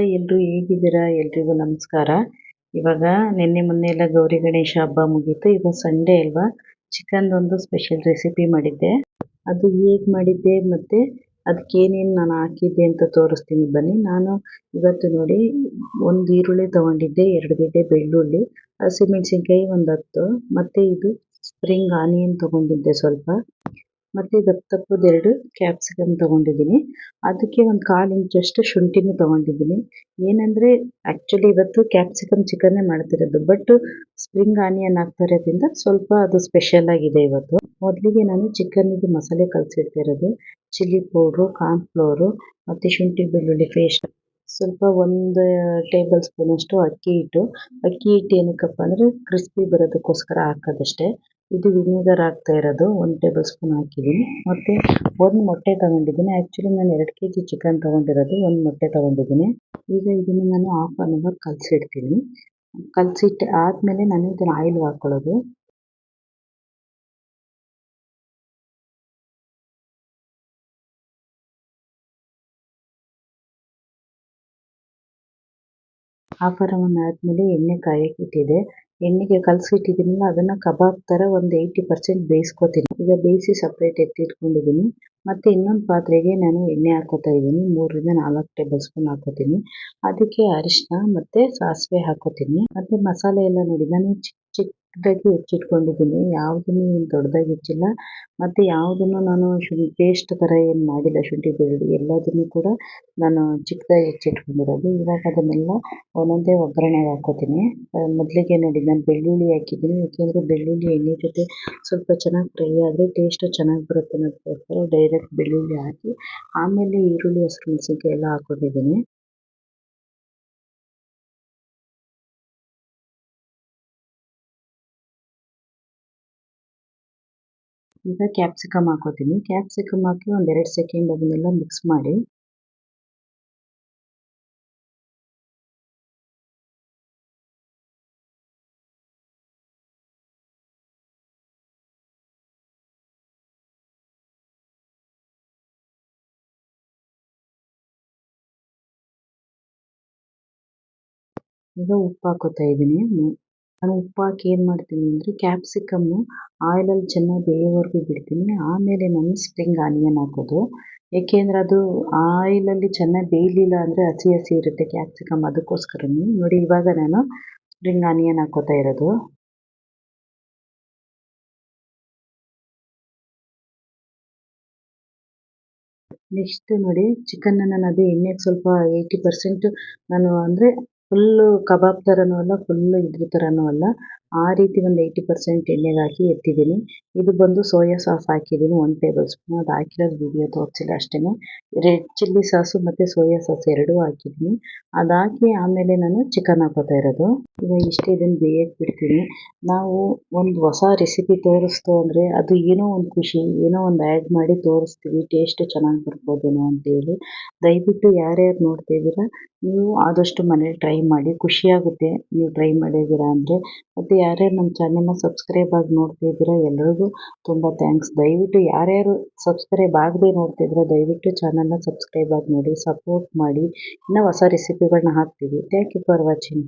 ಎಲ್ಲರೂ ಹೇಗಿದ್ದೀರಾ? ಎಲ್ರಿಗೂ ನಮಸ್ಕಾರ. ಇವಾಗ ನಿನ್ನೆ ಮೊನ್ನೆ ಎಲ್ಲ ಗೌರಿ ಗಣೇಶ ಹಬ್ಬ ಮುಗೀತು. ಇವಾಗ ಸಂಡೇ ಅಲ್ವಾ? ಚಿಕನ್ದೊಂದು ಸ್ಪೆಷಲ್ ರೆಸಿಪಿ ಮಾಡಿದ್ದೆ. ಅದು ಹೇಗೆ ಮಾಡಿದ್ದೆ ಮತ್ತು ಅದಕ್ಕೆ ಏನೇನು ನಾನು ಹಾಕಿದ್ದೆ ಅಂತ ತೋರಿಸ್ತೀನಿ. ಬನ್ನಿ. ನಾನು ಇವತ್ತು ನೋಡಿ ಒಂದು ಈರುಳ್ಳಿ ತೊಗೊಂಡಿದ್ದೆ, ಎರಡು ಗೆಡ್ಡೆ ಬೆಳ್ಳುಳ್ಳಿ, ಹಸಿಮೆಣಸಿನ್ಕಾಯಿ ಒಂದು ಹತ್ತು, ಮತ್ತು ಇದು ಸ್ಪ್ರಿಂಗ್ ಆನಿಯನ್ ತೊಗೊಂಡಿದ್ದೆ ಸ್ವಲ್ಪ. ಮತ್ತು ದಪ್ಪ ದಪ್ಪದ ಎರಡು ಕ್ಯಾಪ್ಸಿಕಮ್ ತಗೊಂಡಿದ್ದೀನಿ. ಅದಕ್ಕೆ ಒಂದು ಕಾಲು ಇಂಚಷ್ಟು ಶುಂಠಿನೂ ತಗೊಂಡಿದ್ದೀನಿ. ಏನಂದರೆ ಆ್ಯಕ್ಚುಲಿ ಇವತ್ತು ಕ್ಯಾಪ್ಸಿಕಮ್ ಚಿಕನ್ನೇ ಮಾಡ್ತಿರೋದು ಬಟ್ ಸ್ಪ್ರಿಂಗ್ ಆನಿಯನ್ ಹಾಕ್ತಾ ಇರೋದ್ರಿಂದ ಸ್ವಲ್ಪ ಅದು ಸ್ಪೆಷಲ್ ಆಗಿದೆ ಇವತ್ತು. ಮೊದಲಿಗೆ ನಾನು ಚಿಕನ್ನಿಗೆ ಮಸಾಲೆ ಕಲಸಿಡ್ತಿರೋದು ಚಿಲ್ಲಿ ಪೌಡ್ರು ಕಾರ್ನ್ಫ್ಲೋರು ಮತ್ತು ಶುಂಠಿ ಬೆಳ್ಳುಳ್ಳಿ ಪೇಸ್ಟ್ ಸ್ವಲ್ಪ ಒಂದು ಟೇಬಲ್ ಸ್ಪೂನಷ್ಟು ಅಕ್ಕಿ ಹಿಟ್ಟು. ಅಕ್ಕಿ ಹಿಟ್ಟು ಏನಕ್ಕಪ್ಪ ಅಂದರೆ ಕ್ರಿಸ್ಪಿ ಬರೋದಕ್ಕೋಸ್ಕರ ಹಾಕೋದಷ್ಟೇ. ಇದು ವಿನೆಗರ್ ಹಾಕ್ತಾ ಇರೋದು, ಒಂದು ಟೇಬಲ್ ಸ್ಪೂನ್ ಹಾಕಿದ್ದೀನಿ. ಮತ್ತೆ ಒಂದು ಮೊಟ್ಟೆ ತಗೊಂಡಿದ್ದೀನಿ. ಆಕ್ಚುಲಿ ನಾನು ಎರಡು ಕೆ ಜಿ ಚಿಕನ್ ತಗೊಂಡಿರೋದು, ಒಂದು ಮೊಟ್ಟೆ ತಗೊಂಡಿದ್ದೀನಿ. ಈಗ ಇದನ್ನು ನಾನು ಹಾಫ್ ಆನ್ ಅವರ್ ಕಲಸಿಡ್ತೀನಿ. ಕಲಸಿಟ್ಟು ಆದಮೇಲೆ ನಾನು ಇದನ್ನು ಆಯಿಲ್ ಹಾಕ್ಕೊಳ್ಳೋದು ಹಾಫ್ ಆನ್ ಆದಮೇಲೆ ಎಣ್ಣೆ ಕಾಯಕ್ಕೆ ಇಟ್ಟಿದೆ. ಎಣ್ಣೆಗೆ ಕಲಸಿಟ್ಟಿದ್ದೀನಲ್ಲ ಅದನ್ನ ಕಬಾಬ್ ಥರ ಒಂದು ಏಯ್ಟಿ ಪರ್ಸೆಂಟ್ ಬೇಯಿಸ್ಕೊತೀನಿ. ಈಗ ಬೇಯಿಸಿ ಸಪ್ರೇಟ್ ಎತ್ತಿಟ್ಕೊಂಡಿದ್ದೀನಿ ಮತ್ತೆ ಇನ್ನೊಂದು ಪಾತ್ರೆಗೆ ನಾನು ಎಣ್ಣೆ ಹಾಕೋತಾ ಇದ್ದೀನಿ ಮೂರರಿಂದ ನಾಲ್ಕು ಟೇಬಲ್ ಸ್ಪೂನ್ ಹಾಕೋತೀನಿ. ಅದಕ್ಕೆ ಅರಿಶಿನ ಮತ್ತೆ ಸಾಸಿವೆ ಹಾಕೋತೀನಿ. ಮತ್ತೆ ಮಸಾಲೆ ಎಲ್ಲ ನೋಡಿ, ನಾನು ಚಿಕ್ಕದಾಗಿ ಹೆಚ್ಚಿಟ್ಕೊಂಡಿದ್ದೀನಿ. ಯಾವುದನ್ನು ದೊಡ್ಡದಾಗಿ ಹೆಚ್ಚಿಲ್ಲ. ಮತ್ತು ಯಾವುದನ್ನು ನಾನು ಶುಂಠಿ ಪೇಸ್ಟ್ ಥರ ಏನು ಮಾಡಿಲ್ಲ, ಶುಂಠಿ ಬೆಳ್ಳುಳ್ಳಿ ಎಲ್ಲದನ್ನು ಕೂಡ ನಾನು ಚಿಕ್ಕದಾಗಿ ಹೆಚ್ಚಿಟ್ಕೊಂಡಿರೋದು. ಇವಾಗ ಅದನ್ನೆಲ್ಲ ಒಂದೊಂದೇ ಒಗ್ಗರಣೆಗೆ ಹಾಕೋತೀನಿ. ಮೊದಲಿಗೆ ನೋಡಿ, ನಾನು ಬೆಳ್ಳುಳ್ಳಿ ಹಾಕಿದ್ದೀನಿ. ಯಾಕೆಂದರೆ ಬೆಳ್ಳುಳ್ಳಿ ಎಣ್ಣೆ ಜೊತೆ ಸ್ವಲ್ಪ ಚೆನ್ನಾಗಿ ಫ್ರೈ ಆದರೆ ಟೇಸ್ಟು ಚೆನ್ನಾಗಿ ಬರುತ್ತೆ ಅನ್ನೋದಕ್ಕೋಸ್ಕರ ಡೈರೆಕ್ಟ್ ಬೆಳ್ಳುಳ್ಳಿ ಹಾಕಿ ಆಮೇಲೆ ಈರುಳ್ಳಿ, ಹಸಿಮೆಣಸಿನ್ಕಾಯಿ ಎಲ್ಲ ಹಾಕ್ಕೊಂಡಿದ್ದೀನಿ ಈಗ ಕ್ಯಾಪ್ಸಿಕಮ್ ಹಾಕೋತೀನಿ. ಕ್ಯಾಪ್ಸಿಕಮ್ ಹಾಕಿ ಒಂದೆರಡು ಸೆಕೆಂಡ್ ಅದನ್ನೆಲ್ಲ ಮಿಕ್ಸ್ ಮಾಡಿ. ಈಗ ಉಪ್ಪು ಹಾಕೋತಾ ಇದ್ದೀನಿ. ನಾನು ಉಪ್ಪು ಹಾಕಿ ಏನು ಮಾಡ್ತೀನಿ ಅಂದರೆ ಕ್ಯಾಪ್ಸಿಕಮ್ಮು ಆಯಿಲಲ್ಲಿ ಚೆನ್ನಾಗಿ ಬೇಯೋವರೆಗೂ ಬಿಡ್ತೀನಿ. ಆಮೇಲೆ ನಾನು ಸ್ಪ್ರಿಂಗ್ ಆನಿಯನ್ ಹಾಕೋದು. ಏಕೆಂದರೆ ಅದು ಆಯಿಲಲ್ಲಿ ಚೆನ್ನಾಗಿ ಬೇಯಲಿಲ್ಲ ಅಂದರೆ ಹಸಿ ಹಸಿ ಇರುತ್ತೆ ಕ್ಯಾಪ್ಸಿಕಮ್ ಅದಕ್ಕೋಸ್ಕರನೇ ನೋಡಿ ಇವಾಗ ನಾನು ಸ್ಪ್ರಿಂಗ್ ಆನಿಯನ್ ಹಾಕೋತಾ ಇರೋದು. ನೆಕ್ಸ್ಟ್ ನೋಡಿ ಚಿಕನ್ನ ನಾನು ಅದೇ ಎಣ್ಣೆಗೆ ಸ್ವಲ್ಪ ಏಯ್ಟಿ ಪರ್ಸೆಂಟ್ ನಾನು ಅಂದರೆ ಫುಲ್ಲು ಕಬಾಬ್ ಥರನೂ ಅಲ್ಲ ಫುಲ್ ಇದ್ರ ಥರನೂ ಅಲ್ಲ. ಆ ರೀತಿ ಒಂದು ಏಯ್ಟಿ ಪರ್ಸೆಂಟ್ ಎಣ್ಣೆಗೆ ಹಾಕಿ ಎತ್ತಿದ್ದೀನಿ. ಇದು ಬಂದು ಸೋಯಾ ಸಾಸ್ ಹಾಕಿದ್ದೀನಿ ಒನ್ ಟೇಬಲ್ ಸ್ಪೂನ್ ಅದು ಹಾಕಿರೋದು ವಿಡಿಯೋ ತೋರಿಸಿಲ್ಲ ಅಷ್ಟೇ ರೆಡ್ ಚಿಲ್ಲಿ ಸಾಸು ಮತ್ತು ಸೋಯಾ ಸಾಸ್ ಎರಡೂ ಹಾಕಿದ್ದೀನಿ. ಅದಾಕಿ ಆಮೇಲೆ ನಾನು ಚಿಕನ್ ಹಾಕೋತಾ ಇರೋದು. ಈಗ ಇಷ್ಟೇ ಇದನ್ನು ಬೇಯಕ್ಕೆ ಬಿಡ್ತೀನಿ. ನಾವು ಒಂದು ಹೊಸ ರೆಸಿಪಿ ತೋರಿಸ್ತು ಅಂದರೆ ಅದು ಏನೋ ಒಂದು ಖುಷಿ, ಏನೋ ಒಂದು ಆ್ಯಡ್ ಮಾಡಿ ತೋರಿಸ್ತೀವಿ. ಟೇಸ್ಟ್ ಚೆನ್ನಾಗಿ ಬರ್ಬೋದೇನೋ ಅಂತೇಳಿ. ದಯವಿಟ್ಟು ಯಾರ್ಯಾರು ನೋಡ್ತಾ ಇದ್ದೀರಾ ನೀವು ಆದಷ್ಟು ಮನೇಲಿ ಟ್ರೈ ಮಾಡಿ. ಖುಷಿಯಾಗುತ್ತೆ ನೀವು ಟ್ರೈ ಮಾಡಿದ್ದೀರಾ ಅಂದರೆ. ಮತ್ತು ಯಾರ್ಯಾರು ನಮ್ಮ ಚಾನಲ್ನ ಸಬ್ಸ್ಕ್ರೈಬ್ ಆಗಿ ನೋಡ್ತಾ ಇದ್ದೀರಾ ಎಲ್ಲರಿಗೂ ತುಂಬ ಥ್ಯಾಂಕ್ಸ್ ದಯವಿಟ್ಟು ಯಾರ್ಯಾರು ಸಬ್ಸ್ಕ್ರೈಬ್ ಆಗದೆ ನೋಡ್ತಿದ್ರೆ ದಯವಿಟ್ಟು ಚಾನಲ್ನ ಸಬ್ಸ್ಕ್ರೈಬ್ ಆಗಿ ನೋಡಿ ಸಪೋರ್ಟ್ ಮಾಡಿ. ಇನ್ನೂ ಹೊಸ ರೆಸಿಪಿಗಳನ್ನ ಹಾಕ್ತೀವಿ. Thank you for watching